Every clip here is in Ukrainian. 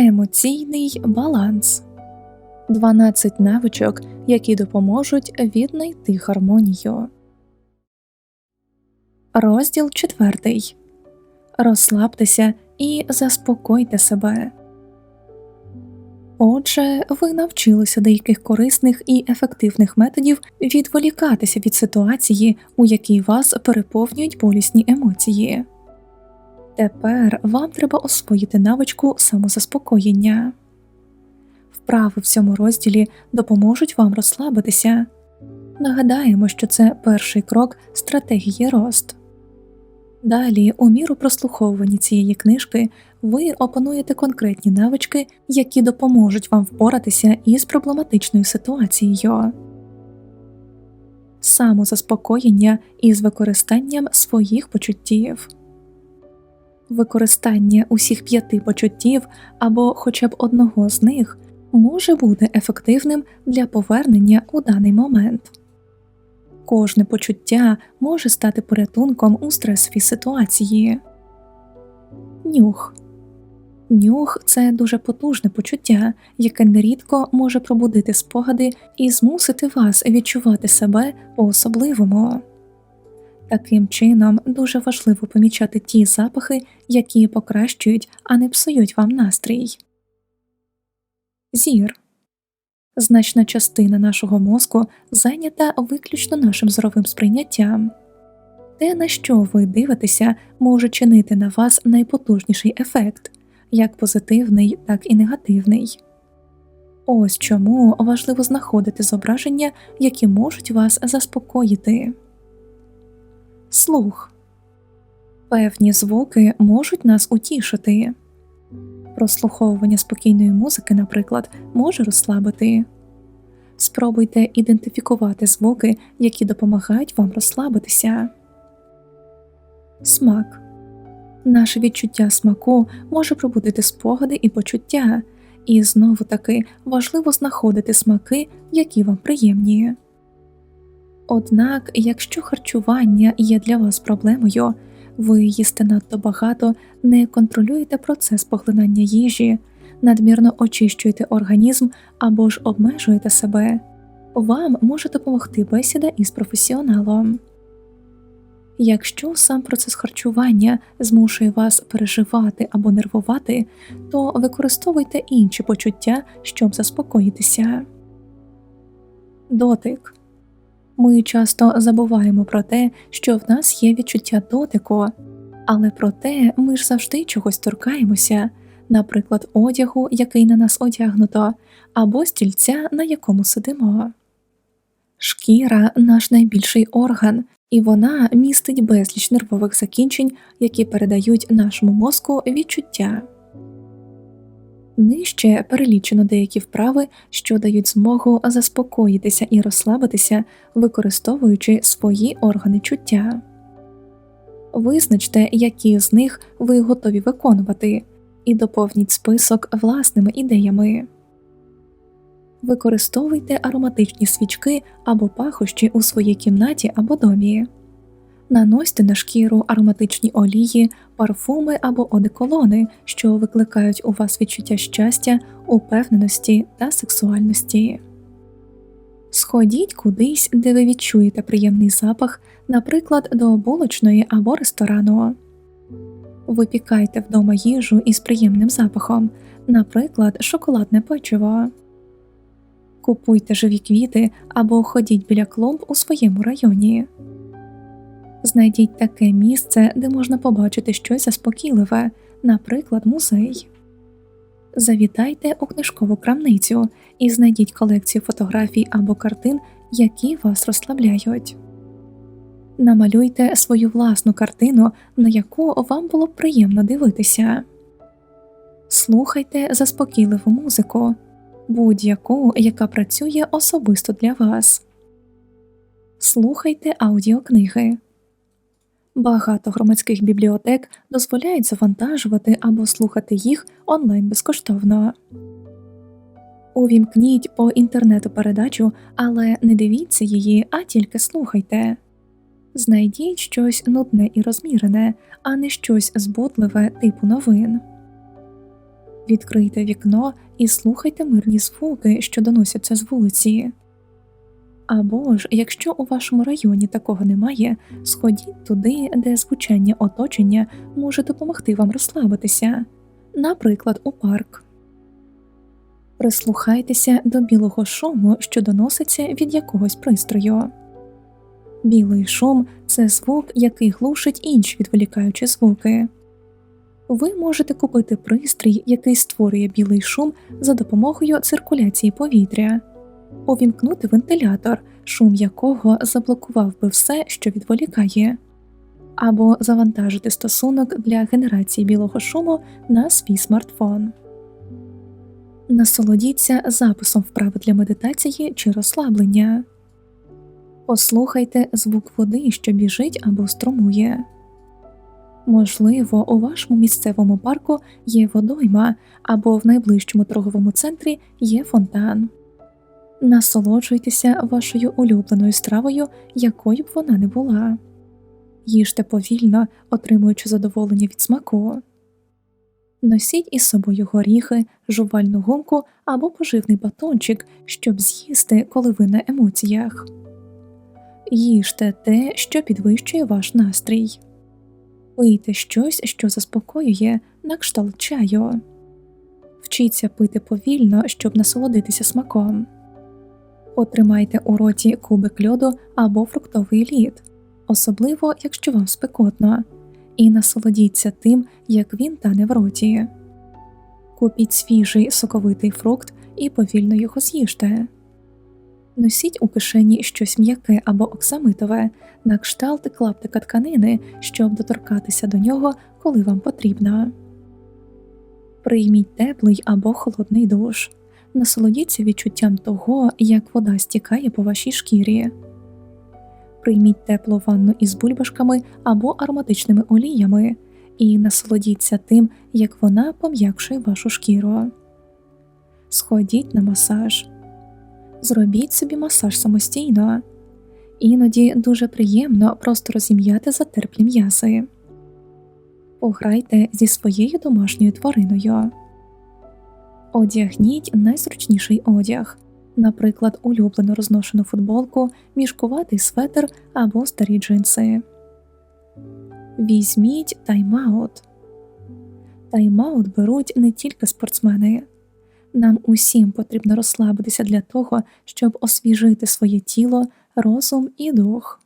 Емоційний баланс 12 навичок, які допоможуть віднайти гармонію. Розділ 4. Розслабтеся і заспокойте себе. Отже, ви навчилися деяких корисних і ефективних методів відволікатися від ситуації, у якій вас переповнюють болісні емоції. Тепер вам треба освоїти навичку самозаспокоєння. Вправи в цьому розділі допоможуть вам розслабитися. Нагадаємо, що це перший крок стратегії рост. Далі, у міру прослуховування цієї книжки, ви опануєте конкретні навички, які допоможуть вам впоратися із проблематичною ситуацією. Самозаспокоєння із використанням своїх почуттів. Використання усіх п'яти почуттів або хоча б одного з них може бути ефективним для повернення у даний момент. Кожне почуття може стати порятунком у стресовій ситуації. Нюх Нюх це дуже потужне почуття, яке нерідко може пробудити спогади і змусити вас відчувати себе по особливому. Таким чином дуже важливо помічати ті запахи, які покращують, а не псують вам настрій. Зір значна частина нашого мозку зайнята виключно нашим зоровим сприйняттям. Те, на що ви дивитеся, може чинити на вас найпотужніший ефект, як позитивний, так і негативний. Ось чому важливо знаходити зображення, які можуть вас заспокоїти. Слух певні звуки можуть нас утішити. Прослуховування спокійної музики, наприклад, може розслабити. Спробуйте ідентифікувати звуки, які допомагають вам розслабитися. Смак наше відчуття смаку може пробудити спогади і почуття, і знову таки важливо знаходити смаки, які вам приємні. Однак, якщо харчування є для вас проблемою, ви їсте надто багато, не контролюєте процес поглинання їжі, надмірно очищуєте організм або ж обмежуєте себе, вам може допомогти бесіда із професіоналом. Якщо сам процес харчування змушує вас переживати або нервувати, то використовуйте інші почуття, щоб заспокоїтися. Дотик ми часто забуваємо про те, що в нас є відчуття дотику, але проте ми ж завжди чогось торкаємося, наприклад, одягу, який на нас одягнуто, або стільця, на якому сидимо. Шкіра наш найбільший орган, і вона містить безліч нервових закінчень, які передають нашому мозку відчуття. Нижче перелічено деякі вправи, що дають змогу заспокоїтися і розслабитися, використовуючи свої органи чуття. Визначте, які з них ви готові виконувати, і доповніть список власними ідеями. Використовуйте ароматичні свічки або пахощі у своїй кімнаті або домі. Наносьте на шкіру ароматичні олії, парфуми або одеколони, що викликають у вас відчуття щастя, упевненості та сексуальності. Сходіть кудись, де ви відчуєте приємний запах, наприклад, до булочної або ресторану. Випікайте вдома їжу із приємним запахом, наприклад, шоколадне печиво. Купуйте живі квіти або ходіть біля клумб у своєму районі. Знайдіть таке місце, де можна побачити щось заспокійливе, наприклад, музей. Завітайте у книжкову крамницю і знайдіть колекцію фотографій або картин, які вас розслабляють. Намалюйте свою власну картину, на яку вам було б приємно дивитися. Слухайте заспокійливу музику, будь-яку, яка працює особисто для вас. Слухайте аудіокниги. Багато громадських бібліотек дозволяють завантажувати або слухати їх онлайн безкоштовно. Увімкніть по інтернету передачу, але не дивіться її, а тільки слухайте. Знайдіть щось нудне і розмірене, а не щось збудливе типу новин. Відкрийте вікно і слухайте мирні звуки, що доносяться з вулиці. Або ж, якщо у вашому районі такого немає, сходіть туди, де звучання оточення може допомогти вам розслабитися, наприклад, у парк. Прислухайтеся до білого шуму, що доноситься від якогось пристрою. Білий шум це звук, який глушить інші відволікаючі звуки. Ви можете купити пристрій, який створює білий шум за допомогою циркуляції повітря, увімкнути вентилятор, шум якого заблокував би все, що відволікає, або завантажити стосунок для генерації білого шуму на свій смартфон. Насолодіться записом вправи для медитації чи розслаблення. Послухайте звук води, що біжить або струмує. Можливо, у вашому місцевому парку є водойма або в найближчому торговому центрі є фонтан. Насолоджуйтеся вашою улюбленою стравою, якою б вона не була. Їжте повільно, отримуючи задоволення від смаку. Носіть із собою горіхи, жувальну гумку або поживний батончик, щоб з'їсти, коли ви на емоціях. Їжте те, що підвищує ваш настрій. Пийте щось, що заспокоює, на кшталт чаю. Вчіться пити повільно, щоб насолодитися смаком. Отримайте у роті кубик льоду або фруктовий лід, особливо якщо вам спекотно, і насолодіться тим, як він тане в роті. Купіть свіжий соковитий фрукт і повільно його з'їжте. Носіть у кишені щось м'яке або оксамитове, на кшталт клаптика тканини, щоб доторкатися до нього, коли вам потрібно. Прийміть теплий або холодний душ, насолодіться відчуттям того, як вода стікає по вашій шкірі. Прийміть теплу ванну із бульбашками або ароматичними оліями і насолодіться тим, як вона пом'якшує вашу шкіру. Сходіть на масаж. Зробіть собі масаж самостійно, іноді дуже приємно просто розім'яти затерплі м'язи. Пограйте зі своєю домашньою твариною, одягніть найзручніший одяг, наприклад, улюблену розношену футболку, мішкуватий светр або старі джинси. Візьміть тайм-аут. Тайм-аут беруть не тільки спортсмени. Нам усім потрібно розслабитися для того, щоб освіжити своє тіло, розум і дух.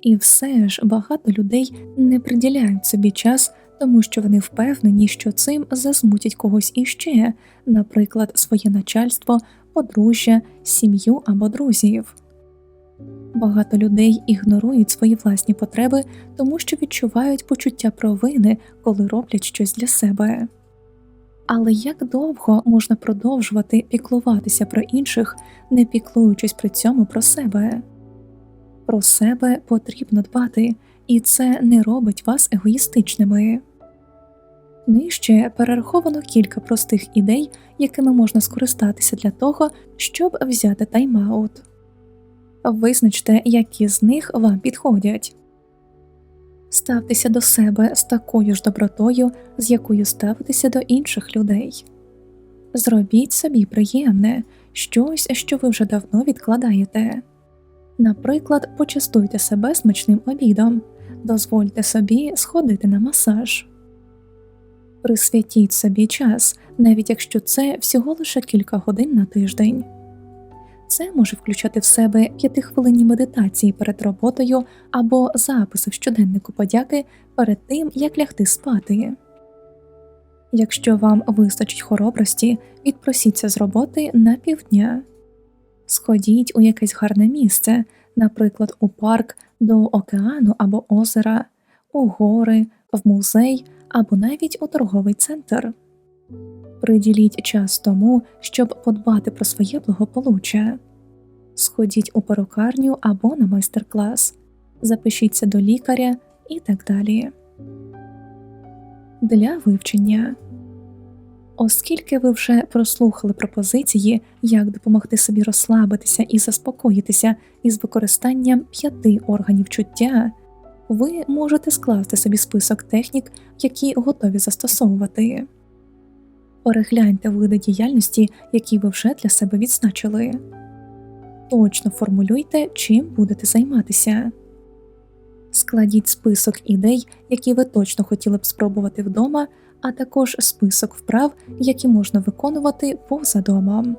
І все ж багато людей не приділяють собі час, тому що вони впевнені, що цим засмутять когось іще, наприклад, своє начальство, подружжя, сім'ю або друзів. Багато людей ігнорують свої власні потреби, тому що відчувають почуття провини, коли роблять щось для себе. Але як довго можна продовжувати піклуватися про інших, не піклуючись при цьому про себе? Про себе потрібно дбати, і це не робить вас егоїстичними. Нижче перераховано кілька простих ідей, якими можна скористатися для того, щоб взяти тайм-аут. Визначте, які з них вам підходять. Ставтеся до себе з такою ж добротою, з якою ставитеся до інших людей. Зробіть собі приємне щось, що ви вже давно відкладаєте. Наприклад, почастуйте себе смачним обідом, дозвольте собі сходити на масаж, присвятіть собі час, навіть якщо це всього лише кілька годин на тиждень. Це може включати в себе п'ятихвилинні медитації перед роботою або записи в щоденнику подяки перед тим, як лягти спати. Якщо вам вистачить хоробрості, відпросіться з роботи на півдня, сходіть у якесь гарне місце, наприклад, у парк до океану або озера, у гори, в музей або навіть у торговий центр. Приділіть час тому, щоб подбати про своє благополуччя. Сходіть у перукарню або на майстер-клас, запишіться до лікаря і так далі. Для вивчення. Оскільки ви вже прослухали пропозиції, як допомогти собі розслабитися і заспокоїтися із використанням п'яти органів чуття, ви можете скласти собі список технік, які готові застосовувати. Перегляньте види діяльності, які ви вже для себе відзначили. Точно формулюйте, чим будете займатися. Складіть список ідей, які ви точно хотіли б спробувати вдома, а також список вправ, які можна виконувати поза домом.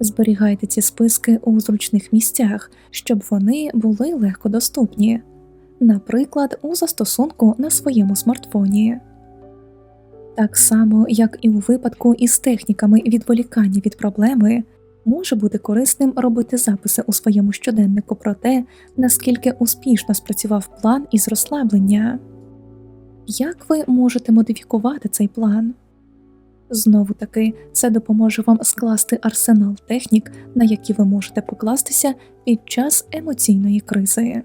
Зберігайте ці списки у зручних місцях, щоб вони були легко доступні, наприклад, у застосунку на своєму смартфоні. Так само, як і у випадку із техніками відволікання від проблеми, може бути корисним робити записи у своєму щоденнику про те, наскільки успішно спрацював план із розслаблення. Як ви можете модифікувати цей план? Знову таки, це допоможе вам скласти арсенал технік, на які ви можете покластися під час емоційної кризи.